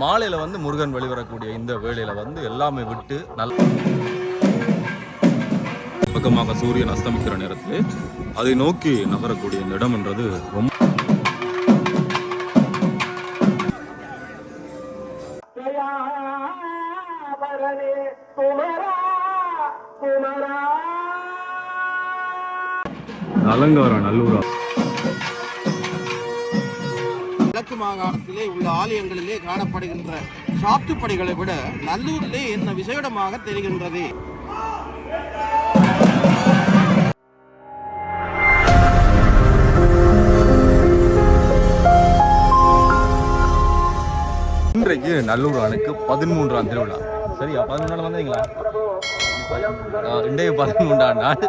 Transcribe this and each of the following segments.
மாலையில் வந்து முருகன் வெளிவரக்கூடிய இந்த வேளையில் வந்து எல்லாமே விட்டு நல்ல பக்கமாக சூரியன் அஸ்தமிக்கிற நேரத்தில் அதை நோக்கி நகரக்கூடிய இந்த இடம்ன்றது ரொம்ப அலங்காரம் நல்லூரா மாகாணத்திலே உள்ள ஆலயங்களிலே காணப்படுகின்ற சாத்துப்படிகளை விட நல்லூரிலே என்ன விசேடமாக தெரிகின்றது? இன்றைக்கு நல்லூர் அணைக்கு பதிமூன்றாம் திருவிழா. சரியா? பதிமூணு வந்தீங்களா? இண்டையை இன்றைக்கு பதிமூன்றாம் நாள்.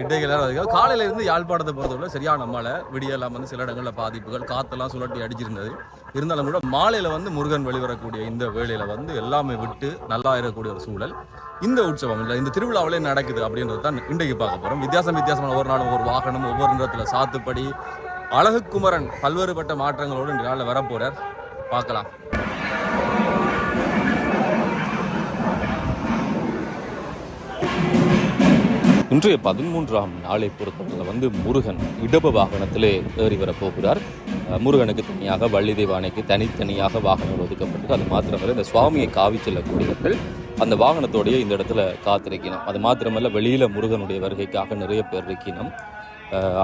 இன்றைக்கு எல்லாரும் காலையில இருந்து யாழ்ப்பாணத்தை பொறுத்தவரை சரியான மழை விடியெல்லாம் வந்து சில இடங்களில் பாதிப்புகள் காற்றெல்லாம் சுழட்டி அடிச்சிருந்தது. இருந்தாலும் கூட மாலையில் வந்து முருகன் வெளிவரக்கூடிய இந்த வேலையில் வந்து எல்லாமே விட்டு நல்லா இருக்கக்கூடிய ஒரு சூழல். இந்த உற்சவம் இல்லை இந்த திருவிழாவிலே நடக்குது அப்படின்றது தான் இன்றைக்கு பார்க்க போகிறோம் வித்தியாசம் வித்தியாசமான ஒவ்வொரு நாளும் ஒரு வாகனம் ஒவ்வொரு நேரத்தில் சாத்துப்படி அழகுக்குமரன் பல்வேறுபட்ட மாற்றங்களோடு இந்த நாளில் வரப்போகிறார் பார்க்கலாம். இன்றைய பதிமூன்றாம் நாளை பொறுத்தவரை வந்து முருகன் இடப வாகனத்திலே ஏறி வரப்போகிறார். முருகனுக்கு தனியாக வள்ளி தேவானைக்கு தனித்தனியாக வாகனம் ஒதுக்கப்பட்டு அது மாத்திரமல்ல இந்த சுவாமியை காவி செல்லக்கூடியவர்கள் அந்த வாகனத்தோடைய இந்த இடத்துல காத்திருக்கணும். அது மாத்திரமல்ல வெளியில் முருகனுடைய வருகைக்காக நிறைய பேர் இருக்கணும்.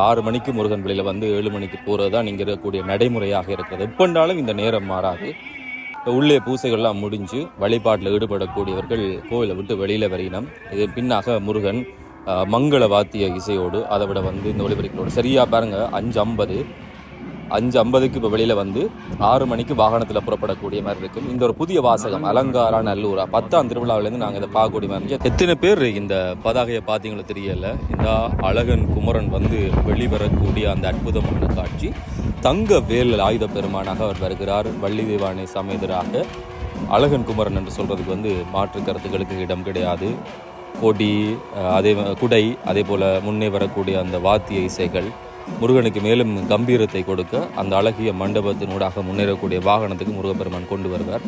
ஆறு மணிக்கு முருகன் வெளியில் வந்து ஏழு மணிக்கு போகிறது தான் இங்கே இருக்கக்கூடிய நடைமுறையாக இருக்கிறது. எப்பண்டாலும் இந்த நேரம் மாறாது. உள்ளே பூசைகள்லாம் முடிஞ்சு வழிபாட்டில் ஈடுபடக்கூடியவர்கள் கோயிலை விட்டு வெளியில் வரையினம் இது பின்னாக முருகன் மங்கள வாத்திய இசையோடு அதை விட வந்து இந்த ஒளிபரிகளோடு சரியாக பாருங்கள் அஞ்சு ஐம்பது அஞ்சு ஐம்பதுக்கு இப்போ வெளியில் வந்து ஆறு மணிக்கு வாகனத்தில் புறப்படக்கூடிய மாதிரி இருக்கும் இந்த ஒரு புதிய வாசகம் அலங்காரா நல்லூரா பத்தாம் திருவிழாவிலேருந்து நாங்கள் இதை பார்க்கக்கூடிய மாதிரி இருந்துச்சு எத்தனை பேர் இந்த பதாகையை பார்த்தீங்களோ தெரியல. இந்த அழகன் குமரன் வந்து வெளிவரக்கூடிய அந்த அற்புதமான காட்சி. தங்க வேல் ஆயுத பெருமானாக அவர் வருகிறார். வள்ளி தேவானை சமேதராக அழகன் குமரன் என்று சொல்கிறதுக்கு வந்து மாற்று கருத்துக்களுக்கு இடம் கிடையாது. கொடி அதே குடை அதே போல் முன்னே வரக்கூடிய அந்த வாத்திய இசைகள் முருகனுக்கு மேலும் கம்பீரத்தை கொடுக்க அந்த அழகிய மண்டபத்தினூடாக முன்னேறக்கூடிய வாகனத்துக்கு முருகப்பெருமான் கொண்டு வருவார்.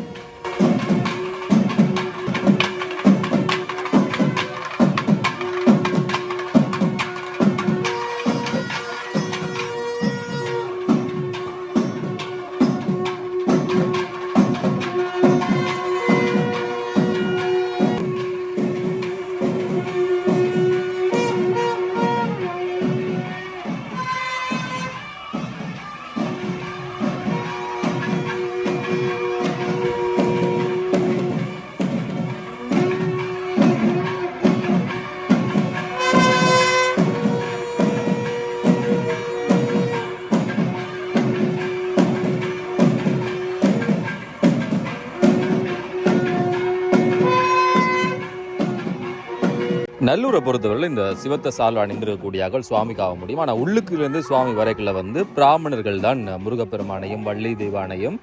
நல்லூரை பொறுத்தவரையில் இந்த சிவத்த சால் சுவாமிக்கு ஆக முடியும். ஆனால் உள்ளுக்குலேருந்து சுவாமி வரைக்குள்ள வந்து பிராமணர்கள் தான் முருகப்பெருமானையும் வள்ளி தெய்வானையும்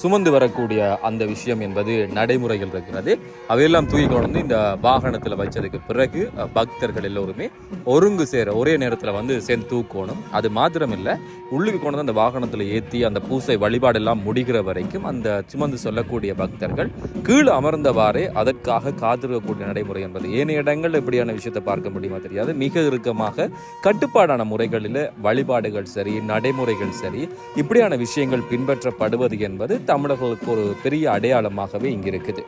சுமந்து வரக்கூடிய அந்த விஷயம் என்பது நடைமுறைகள் இருக்கிறது. அவையெல்லாம் தூக்கி கொண்டு வந்து இந்த வாகனத்தில் வச்சதுக்கு பிறகு பக்தர்கள் எல்லோருமே ஒருங்கு சேர ஒரே நேரத்தில் வந்து சேர்ந்து தூக்கணும். அது மாத்திரம் இல்லை உள்ளுக்கு கொண்டு வந்து அந்த வாகனத்தில் ஏற்றி அந்த பூசை வழிபாடு எல்லாம் முடிகிற வரைக்கும் அந்த சுமந்து சொல்லக்கூடிய பக்தர்கள் கீழ் அமர்ந்தவாறே அதற்காக காத்திருக்கக்கூடிய நடைமுறை என்பது. ஏனைய இடங்கள் இப்படியான விஷயத்தை பார்க்க முடியுமா தெரியாது. மிக இறுக்கமாக கட்டுப்பாடான முறைகளில் வழிபாடுகள் சரி நடைமுறைகள் சரி இப்படியான விஷயங்கள் பின்பற்றப்படுவது என்பது தமிழர்களுக்கு ஒரு பெரிய அடையாளமாகவே இங்க இருக்குது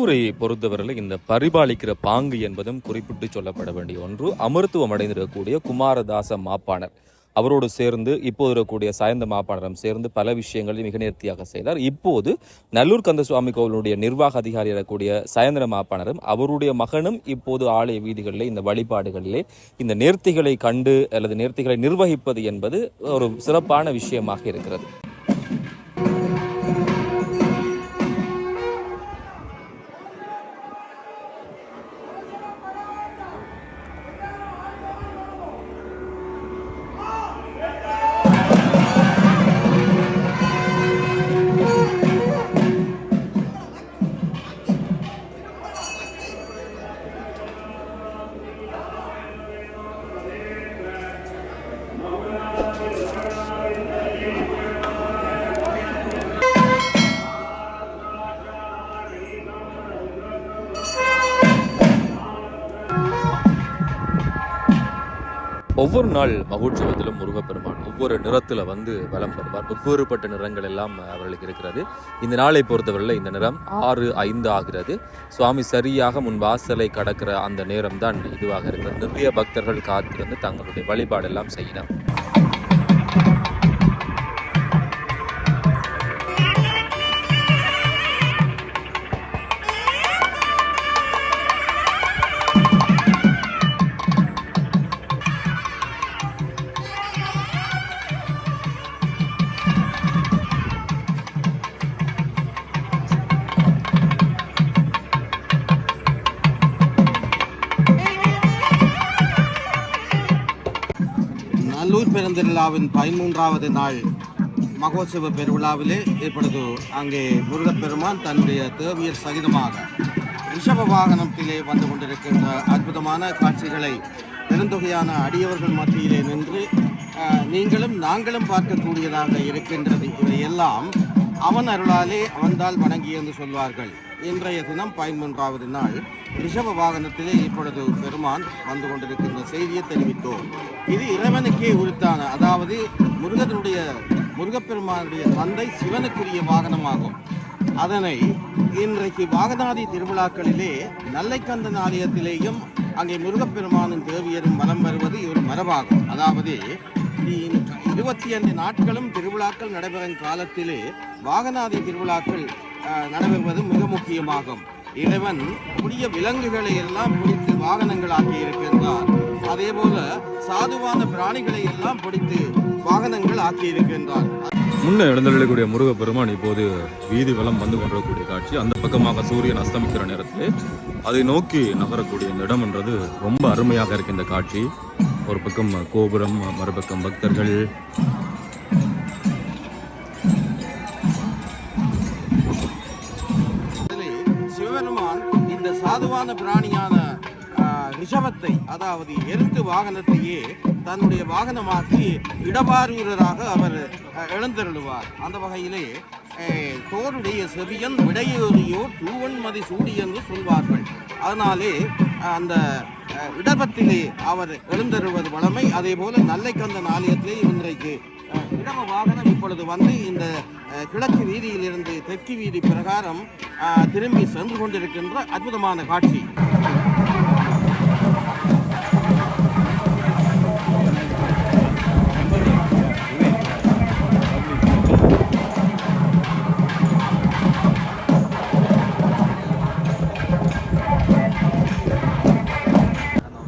நல்லூரை பொறுத்தவரையில் இந்த பரிபாலிக்கிற பாங்கு என்பதும் குறிப்பிட்டு சொல்லப்பட வேண்டிய ஒன்று. அமருத்துவம் அடைந்திருக்கக்கூடிய குமாரதாச மாப்பாணர். அவரோடு சேர்ந்து இப்போது இருக்கக்கூடிய சாயந்த மாப்பாணரும் சேர்ந்து பல விஷயங்களை மிக நேர்த்தியாக செய்தார். இப்போது நல்லூர் கந்தசுவாமி கோவிலுடைய நிர்வாக அதிகாரி இருக்கக்கூடிய சாயந்திர மாப்பாளரும் அவருடைய மகனும் இப்போது ஆலய வீதிகளிலே இந்த வழிபாடுகளிலே இந்த நேர்த்திகளை கண்டு அல்லது நேர்த்திகளை நிர்வகிப்பது என்பது ஒரு சிறப்பான விஷயமாக இருக்கிறது. ஒவ்வொரு நாள் மகோற்சவத்திலும் முருகப்பெருமான் ஒவ்வொரு நிறத்தில் வந்து வலம் வருவார். வெவ்வேறுபட்ட நிறங்கள் எல்லாம் அவர்களுக்கு இருக்கிறது. இந்த நாளை பொறுத்தவரையில் இந்த நிறம் ஆறு ஐந்து ஆகிறது. சுவாமி சரியாக முன் வாசலை கடக்கிற அந்த நேரம் தான் இதுவாக இருக்கிறது. நிறைய பக்தர்கள் காத்திருந்து தங்களுடைய வழிபாடெல்லாம் செய்யலாம். திருவிழாவின் பதிமூன்றாவது நாள் மகோத்சவ பெருவிழாவிலே இப்பொழுது அங்கே முருகப்பெருமான் தன்னுடைய தேவியர் சகிதமாக ரிஷப வாகனத்திலே வந்து கொண்டிருக்கின்ற அற்புதமான காட்சிகளை பெருந்தொகையான அடியவர்கள் மத்தியிலே நின்று நீங்களும் நாங்களும் பார்க்கக்கூடியதாக இருக்கின்றது. இவையெல்லாம் அவன் அருளாலே அவன்தால் வணங்கி என்று சொல்வார்கள். இன்றைய தினம் பதிமூன்றாவது நாள். ரிஷப வாகனத்திலே இப்பொழுது பெருமான் வந்து கொண்டிருக்கின்ற செய்தியை தெரிவித்தோம். இது இறைவனுக்கே உரித்தான அதாவது முருகனுடைய முருகப்பெருமானுடைய தந்தை சிவனுக்குரிய வாகனமாகும். அதனை இன்றைக்கு வாகனாதி திருவிழாக்களிலே நல்லைக்கந்தன் ஆலயத்திலேயும் அங்கே முருகப்பெருமானின் தேவியரும் வலம் வருவது ஒரு மரபாகும். அதாவது இருபத்தி ஐந்து நாட்களும் திருவிழாக்கள் நடைபெறும் காலத்திலே வாகனாதி திருவிழாக்கள் நடைபெறுவது மிக முக்கியமாகும். இறைவன் புதிய விலங்குகளை எல்லாம் பிடித்து வாகனங்களாக்கி இருக்கின்றார் அதே போல சாதுவான பிராணிகளை எல்லாம் பிடித்து வாகனங்கள் ஆக்கி இருக்கின்றார் முன்ன எழுந்தருளக்கூடிய முருகப்பெருமான் இப்போது வீதி வலம் வந்து கொண்டிருக்கக்கூடிய காட்சி. அந்த பக்கமாக சூரியன் அஸ்தமிக்கிற நேரத்தில் அதை நோக்கி நகரக்கூடிய இந்த இடம் என்றது ரொம்ப அருமையாக இருக்கின்ற இந்த காட்சி. ஒரு பக்கம் கோபுரம் மறுபக்கம் பக்தர்கள் சாதுவான பிராணியான ரிஷபத்தை அதாவது எருத்து வாகனத்தையே தன்னுடைய வாகனமாக்கி இடபாரூரராக அவர் எழுந்தருளுவார். அந்த வகையிலே தோருடைய செவியன் விடையேறியோ தூவன்மதி சூடி என்று சொல்வார்கள். அதனாலே அந்த இடபத்திலே அவர் எழுந்தருவது வளமை. அதே போல நல்லைக்கந்தன் ஆலயத்திலே இன்றைக்கு இடம வாகனம் இப்பொழுது வந்து இந்த கிழக்கு வீதியிலிருந்து தெற்கு வீதி பிரகாரம் திரும்பி சென்று கொண்டிருக்கின்ற அற்புதமான காட்சி.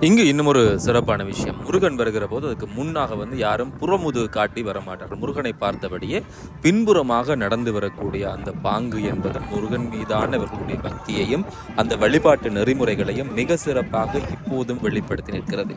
இங்கு இன்னும் ஒரு சிறப்பான விஷயம். முருகன் வருகிற போது அதுக்கு முன்னாக வந்து யாரும் புறமுது காட்டி வர மாட்டார்கள் முருகனை பார்த்தபடியே பின்புறமாக நடந்து வரக்கூடிய அந்த பாங்கு என்பது முருகன் மீதான இவர்களுடைய பக்தியையும் அந்த வழிபாட்டு நெறிமுறைகளையும் மிக சிறப்பாக இப்போதும் வெளிப்படுத்தி நிற்கிறது.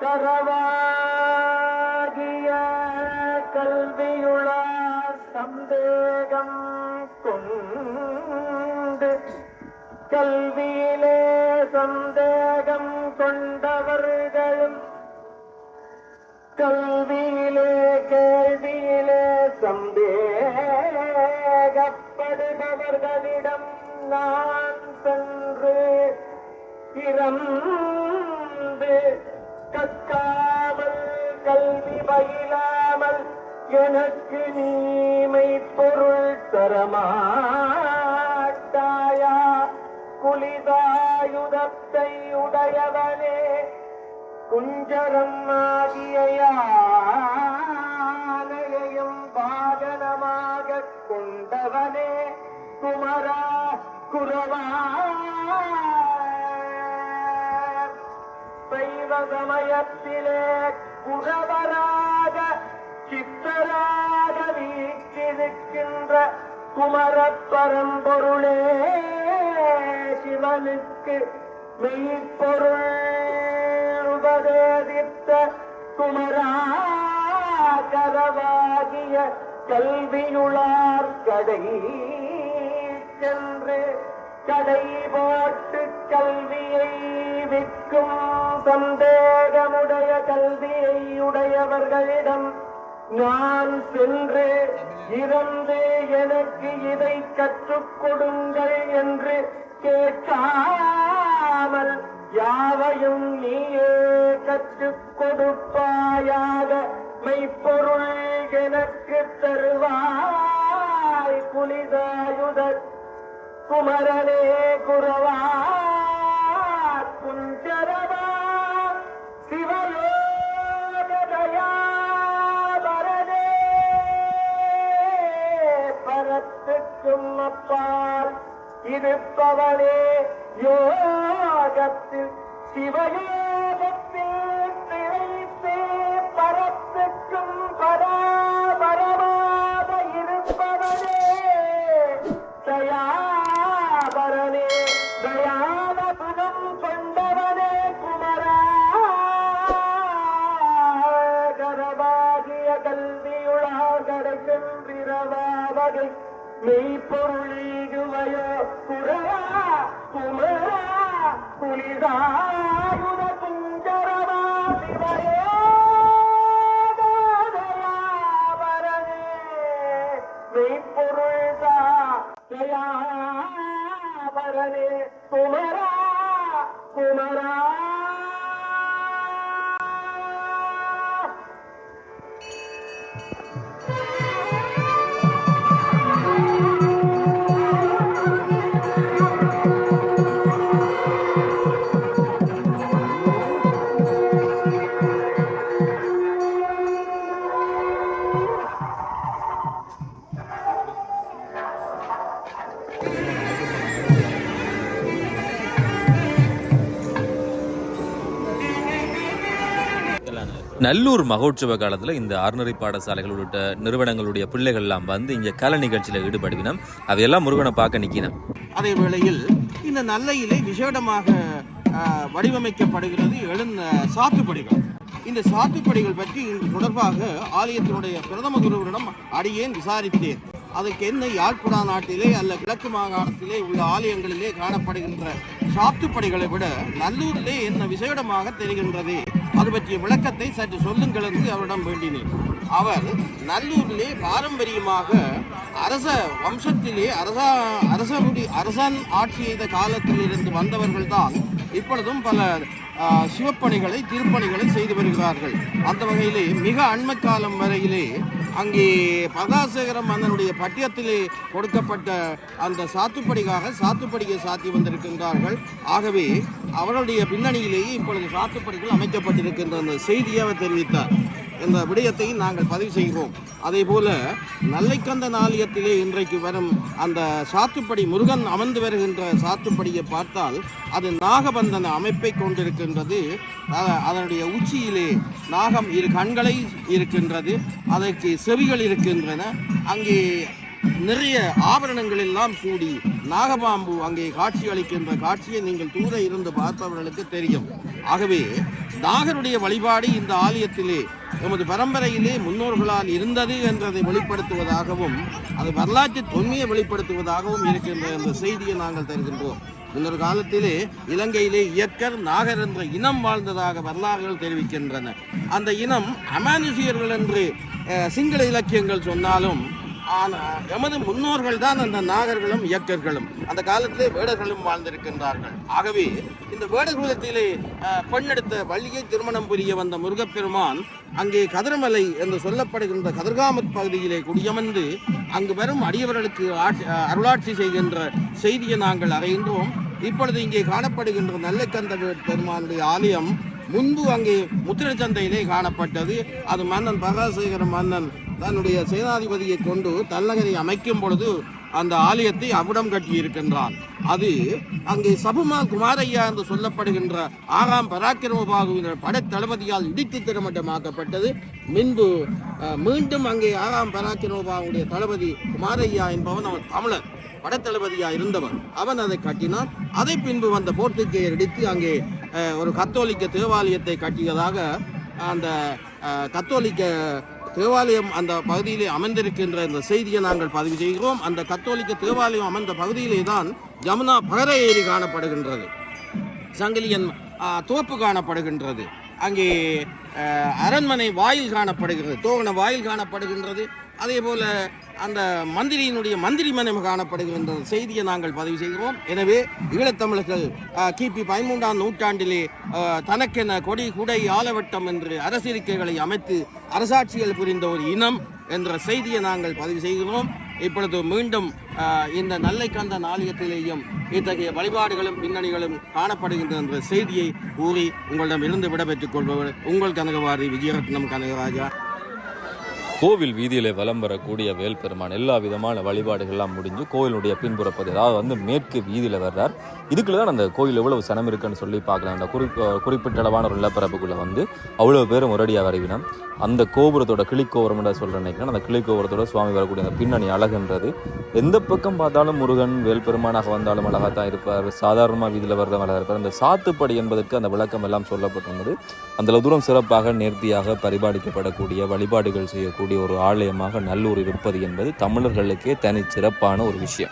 डुयो சந்தேகப்படுபவர்களிடம் நான் சென்று இறந்து கற்காமல் கல்வி பயிலாமல் எனக்கு நீமை பொருள் தரமாட்டாயா? குளிதாயுதத்தை உடையவனே குஞ்சரம் ஆகிய வாகனமாக கொண்டவனே குமரா குரவா சைவ சமயத்திலே குரவராக சித்தராக வீற்றிருக்கின்ற குமர பரம்பொருளே சிவனுக்கு மெய்ப்பொருள். உபதேதித்த குமராகரவாகிய கல்வியுளார் கடை சென்று கடை போட்டு கல்வியை விற்கும் சந்தேகமுடைய கல்வியை உடையவர்களிடம் நான் சென்று இறந்து எனக்கு இதை கற்றுக் கொடுங்கள் என்று கேட்காமல் யாவையும் நீயே கற்றுக் கொடுப்பாயாக மெய்ப்பொருள் எனக்கு தருவாய் புனிதாயுத குமரனே குரவா குஞ்சரவா சிவயோகதயாபரனே பரத்துக்கும் அப்பால் இருப்பவனே யோ உலகத்தில் சிவயோகத்தில் திளைத்தே பரத்துக்கும் பராபரமாக இருப்பவனே. தயாபரனே தயான குணம் கொண்டவனே குமராகரவாகிய கரபாகிய கல்வியுளார் கடைசென்றிரவாவகை மெய்ப்பொருளீகுவையோ குரவா குமரா పులిగా కుంజరమా శివయే நல்லூர் மகோற்சவ காலத்தில் இந்த அறநெறி பாடசாலைகள் உள்ளிட்ட நிறுவனங்களுடைய பிள்ளைகள்லாம் வந்து இங்கே கலை நிகழ்ச்சியில் ஈடுபடுவினோம் அதையெல்லாம் முருகனை பார்க்க நிற்கினோம் அதே வேளையில் இந்த நல்லையிலே விசேடமாக வடிவமைக்கப்படுகிறது எழுந்த சாத்துப்படிகள். இந்த சாத்துப்படிகள் பற்றி தொடர்பாக ஆலயத்தினுடைய பிரதம குருவரிடம் அடியேன் விசாரித்தேன். அதுக்கு என்ன யாழ்ப்புடா நாட்டிலே அல்ல கிழக்கு மாகாணத்திலே உள்ள ஆலயங்களிலே காணப்படுகின்ற சாத்துப்படிகளை விட நல்லூரிலே என்ன விசேடமாக தெரிகின்றது? அது பற்றிய விளக்கத்தை சற்று சொல்லுங்கள் என்று அவரிடம் வேண்டினேன். அவர் நல்லூரிலே பாரம்பரியமாக அரச வம்சத்திலே அரசா அரசருடி அரசன் ஆட்சி செய்த காலத்திலிருந்து வந்தவர்கள்தான் இப்பொழுதும் பல சிவப்பணிகளை திருப்பணிகளை செய்து வருகிறார்கள். அந்த வகையிலே மிக அண்மை காலம் வரையிலே அங்கே பதாசேகர மன்னனுடைய பட்டியத்திலே கொடுக்கப்பட்ட அந்த சாத்துப்படிக்காக சாத்துப்படியை சாத்தி வந்திருக்கின்றார்கள். ஆகவே அவருடைய பின்னணியிலேயே இப்பொழுது சாத்துப்படிகள் அமைக்கப்பட்டிருக்கின்ற அந்த செய்தியை அவர் தெரிவித்தார். என்ற விடயத்தை நாங்கள் பதிவு செய்கிறோம். அதே போல நல்லைக்கந்த ஆலயத்திலே இன்றைக்கு வரும் அந்த சாத்துப்படி முருகன் அமர்ந்து வருகின்ற சாத்துப்படியை பார்த்தால் அது நாகபந்தன அமைப்பை கொண்டிருக்கின்றது. அதனுடைய உச்சியிலே நாகம் இரு கண்களை இருக்கின்றது. அதற்கு செவிகள் இருக்கின்றன. அங்கே நிறைய ஆபரணங்கள் எல்லாம் சூடி நாகபாம்பு அங்கே காட்சி அளிக்கின்ற காட்சியை நீங்கள் தூர இருந்து பார்ப்பவர்களுக்கு தெரியும். ஆகவே நாகருடைய வழிபாடு இந்த ஆலயத்திலே நமது பரம்பரையிலே முன்னோர்களால் இருந்தது என்றதை வெளிப்படுத்துவதாகவும் அது வரலாற்று தொன்மையை வெளிப்படுத்துவதாகவும் இருக்கின்ற என்ற செய்தியை நாங்கள் தருகின்றோம். முன்னொரு காலத்திலே இலங்கையிலே இயக்கர் நாகர் என்ற இனம் வாழ்ந்ததாக வரலாறுகள் தெரிவிக்கின்றன. அந்த இனம் அமானுஷியர்கள் என்று சிங்கள இலக்கியங்கள் சொன்னாலும் ஆனால் எமது முன்னோர்கள் தான் அந்த நாகர்களும் இயக்கர்களும் அந்த காலத்திலே வேடர்களும் வாழ்ந்திருக்கின்றார்கள். ஆகவே இந்த வேடகுலத்திலே பெண்ணெடுத்த வள்ளியை திருமணம் புரிய வந்த முருகப்பெருமான் அங்கே கதிரமலை என்று சொல்லப்படுகின்ற கதிர்காமத் பகுதியிலே குடியமர்ந்து அங்கு வரும் அடியவர்களுக்கு ஆட்சி அருளாட்சி செய்கின்ற செய்தியை நாங்கள் அறிகின்றோம். இப்பொழுது இங்கே காணப்படுகின்ற நல்லக்கந்த பெருமானுடைய ஆலயம் முன்பு அங்கே முத்திரை சந்தையிலே காணப்பட்டது. அது மன்னன் பகாசேகர மன்னன் தன்னுடைய சேனாதிபதியை கொண்டு தல்லகரை அமைக்கும் பொழுது அந்த ஆலயத்தை அவிடம் கட்டியிருக்கின்றான். அது அங்கே சபுமா குமாரையா என்று சொல்லப்படுகின்ற ஆறாம் பராக்கிரமபாகுவினர் படைத்தளபதியால் இடித்து திறமட்டமாக்கப்பட்டது முன்பு மீண்டும் அங்கே ஆறாம் பராக்கிரமபாகுடைய தளபதி குமாரையா என்பவன் அவன் தமிழன் படைத்தளபதியாக இருந்தவன். அவன் அதை கட்டினான். அதை பின்பு வந்த போர்த்துக்கேயர் இடித்து அங்கே ஒரு கத்தோலிக்க தேவாலயத்தை கட்டியதாக அந்த கத்தோலிக்க தேவாலயம் அந்த பகுதியிலே அமைந்திருக்கின்ற இந்த செய்தியை நாங்கள் பதிவு செய்கிறோம். அந்த கத்தோலிக்க தேவாலயம் அமைந்த பகுதியிலே தான் ஜமுனா பகர ஏரி காணப்படுகின்றது. சங்கிலியன் தோப்பு காணப்படுகின்றது. அங்கே அரண்மனை வாயில் காணப்படுகிறது தோகண வாயில் காணப்படுகின்றது. அதே போல அந்த மந்திரியினுடைய மந்திரி மனைவு காணப்படுகின்ற செய்தியை நாங்கள் பதிவு செய்கிறோம். எனவே ஈழத்தமிழர்கள் கிபி பதிமூன்றாம் நூற்றாண்டிலே தனக்கென கொடி குடை ஆலவட்டம் என்று அரசியலிக்கைகளை அமைத்து அரசாட்சிகள் புரிந்த ஒரு இனம் என்ற செய்தியை நாங்கள் பதிவு செய்கிறோம். இப்பொழுது மீண்டும் இந்த நல்லைக்கந்த ஆலயத்திலேயும் இத்தகைய வழிபாடுகளும் பின்னணிகளும் காணப்படுகின்ற என்ற செய்தியை கூறி உங்களிடம் இருந்து விடைபெற்றுக் கொள்பவர் உங்கள் கனகவாரி விஜயரத்னம் கனகராஜா. கோவில் வீதியிலே வலம் வரக்கூடிய வேல் பெருமான் எல்லா விதமான வழிபாடுகள்லாம் முடிஞ்சு கோவிலுடைய பின்புறப்பது அதாவது வந்து மேற்கு வீதியில் வர்றார். இதுக்குள்ள தான் அந்த கோயில் எவ்வளவு சனம் இருக்குன்னு சொல்லி பார்க்கலாம். அந்த குறி குறிப்பிட்ட அளவான ஒரு நிலப்பரப்புக்குள்ள வந்து அவ்வளோ பேரும் ஒரடியாக வரவினம் அந்த கோபுரத்தோட கிளிக்கோபுரம் என்று சொல்ற நினைக்கிறேன். அந்த கிளிக்கோபுரத்தோட சுவாமி வரக்கூடிய அந்த பின்னணி அழகுன்றது. எந்த பக்கம் பார்த்தாலும் முருகன் வேல் பெருமானாக வந்தாலும் அழகாக தான் இருப்பார். சாதாரணமாக வீதியில் வர்றவங்க அழகாக இருப்பார். அந்த சாத்துப்படி என்பதற்கு அந்த விளக்கம் எல்லாம் சொல்லப்பட்டிருந்தது. அந்த தூரம் சிறப்பாக நேர்த்தியாக பரிபாலிக்கப்படக்கூடிய வழிபாடுகள் செய்யக்கூடிய ஒரு ஆலயமாக நல்லூர் இருப்பது என்பது தமிழர்களுக்கே தனி சிறப்பான ஒரு விஷயம்.